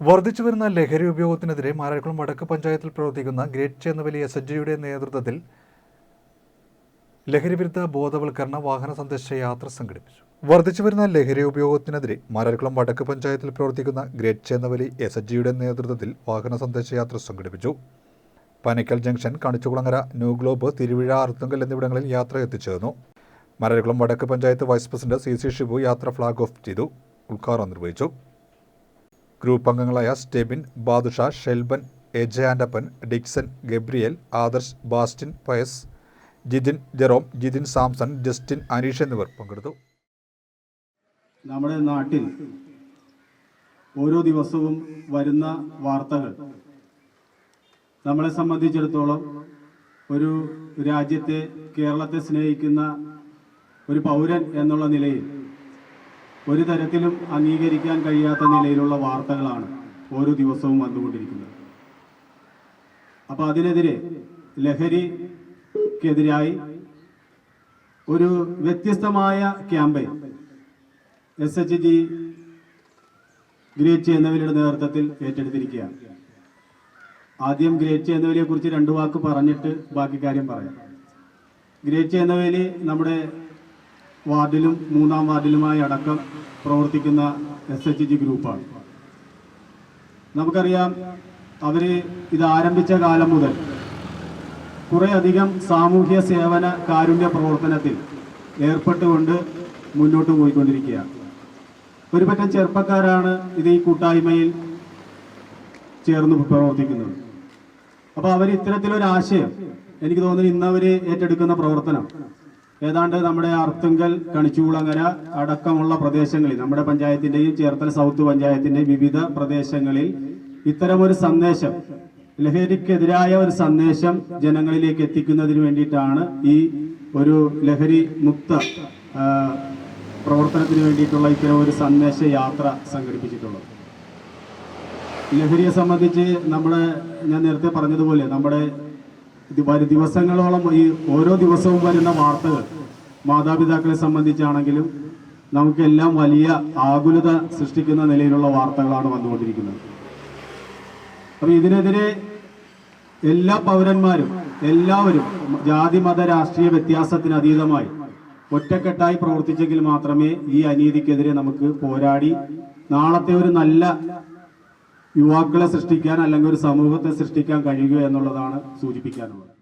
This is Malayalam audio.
വർദ്ധിച്ചു വരുന്ന ലഹരി ഉപയോഗത്തിനെതിരെ മാരാരിക്കുളം വടക്ക് പഞ്ചായത്തിൽ പ്രവർത്തിക്കുന്ന ഗ്രേറ്റ് ചേന്നവലി എസ് എച്ച് ജിയുടെ നേതൃത്വത്തിൽ ലഹരിവിരുദ്ധ ബോധവൽക്കരണ വാഹന സന്ദേശ യാത്ര സംഘടിപ്പിച്ചു. വർദ്ധിച്ചു വരുന്ന ലഹരി ഉപയോഗത്തിനെതിരെ മാരാരിക്കുളം വടക്ക് പഞ്ചായത്തിൽ പ്രവർത്തിക്കുന്ന ഗ്രേറ്റ് ചേന്നവലി എസ് ജിയുടെ നേതൃത്വത്തിൽ വാഹന സന്ദേശ യാത്ര സംഘടിപ്പിച്ചു. Panikkal junction Kanichukulangara New Globe Thiruvizha Arthunkal എന്നിവിടങ്ങളിൽ യാത്ര എത്തിച്ചേർന്നു. മരകുളം വടക്ക് panchayat vice president C C Shibu യാത്ര ഫ്ളാഗ് ഓഫ് ചെയ്തു. ഉദ്ഘാടനം നിർവഹിച്ചു. ഗ്രൂപ്പ് അംഗങ്ങളായ Stebin Badusha Shelban എജയാൻഡപ്പൻ Dickson Gabriel Adarsh Bastin Pius Jithin Jerome Jithin Samson Justin Aneesh എന്നിവർ പങ്കെടുത്തു. നമ്മുടെ നാട്ടിൽ ഓരോ ദിവസവും വരുന്ന വാർത്തകൾ നമ്മളെ സംബന്ധിച്ചിടത്തോളം ഒരു രാജ്യത്തെ കേരളത്തെ സ്നേഹിക്കുന്ന ഒരു പൗരൻ എന്നുള്ള നിലയിൽ ഒരു തരത്തിലും അംഗീകരിക്കാൻ കഴിയാത്ത നിലയിലുള്ള വാർത്തകളാണ് ഓരോ ദിവസവും വന്നുകൊണ്ടിരിക്കുന്നത്. അപ്പോൾ അതിനെതിരെ ലഹരിക്കെതിരായി ഒരു വ്യത്യസ്തമായ campaign S H G great എന്നിവരുടെ നേതൃത്വത്തിൽ ഏറ്റെടുത്തിരിക്കുകയാണ്. ആദ്യം ഗ്രേറ്റ് എന്നിവയെ കുറിച്ച് രണ്ടു വാക്ക് പറഞ്ഞിട്ട് ബാക്കി കാര്യം പറയാം. ഗ്രേറ്റ് എന്നിവയിൽ നമ്മുടെ വാർഡിലും മൂന്നാം വാർഡിലുമായി അടക്കം പ്രവർത്തിക്കുന്ന എസ് എച്ച് ജി ഗ്രൂപ്പാണ്. നമുക്കറിയാം അവർ ഇത് ആരംഭിച്ച കാലം മുതൽ കുറേയധികം സാമൂഹ്യ സേവന കാരുണ്യ പ്രവർത്തനത്തിൽ ഏർപ്പെട്ടുകൊണ്ട് മുന്നോട്ട് പോയിക്കൊണ്ടിരിക്കുകയാണ്. ഒരുപറ്റം ചെറുപ്പക്കാരാണ് ഇത് ഈ കൂട്ടായ്മയിൽ ചേർന്ന് പ്രവർത്തിക്കുന്നത്. അപ്പോൾ അവർ ഇത്തരത്തിലൊരു ആശയം എനിക്ക് തോന്നുന്നു ഇന്നവർ ഏറ്റെടുക്കുന്ന പ്രവർത്തനം ഏതാണ്ട് നമ്മുടെ അർത്തുങ്കൽ കണിച്ചൂളങ്ങര അടക്കമുള്ള പ്രദേശങ്ങളിൽ നമ്മുടെ പഞ്ചായത്തിന്റെയും ചേർത്തല സൗത്ത് പഞ്ചായത്തിന്റെയും വിവിധ പ്രദേശങ്ങളിൽ ഇത്തരമൊരു സന്ദേശം ലഹരിക്കെതിരായ ഒരു സന്ദേശം ജനങ്ങളിലേക്ക് എത്തിക്കുന്നതിന് വേണ്ടിയിട്ടാണ് ഈ ഒരു ലഹരി മുക്ത പ്രവർത്തനത്തിന് വേണ്ടിയിട്ടുള്ള ഇത്തരം ഒരു സന്ദേശ യാത്ര സംഘടിപ്പിച്ചിട്ടുള്ളത്. ലഹരിയെ സംബന്ധിച്ച് നമ്മുടെ ഞാൻ നേരത്തെ പറഞ്ഞതുപോലെ നമ്മുടെ വരും ദിവസങ്ങളോളം ഈ ഓരോ ദിവസവും വരുന്ന വാർത്തകൾ മാതാപിതാക്കളെ സംബന്ധിച്ചാണെങ്കിലും നമുക്കെല്ലാം വലിയ ആകുലത സൃഷ്ടിക്കുന്ന നിലയിലുള്ള വാർത്തകളാണ് വന്നുകൊണ്ടിരിക്കുന്നത്. അപ്പം ഇതിനെതിരെ എല്ലാ പൗരന്മാരും എല്ലാവരും ജാതി മത രാഷ്ട്രീയ വ്യത്യാസത്തിന് അതീതമായി ഒറ്റക്കെട്ടായി പ്രവർത്തിച്ചെങ്കിൽ മാത്രമേ ഈ അനീതിക്കെതിരെ നമുക്ക് പോരാടി നാളത്തെ ഒരു നല്ല യുവാക്കളെ സൃഷ്ടിക്കാൻ അല്ലെങ്കിൽ ഒരു സമൂഹത്തെ സൃഷ്ടിക്കാൻ കഴിയുക എന്നുള്ളതാണ് സൂചിപ്പിക്കാനുള്ളത്.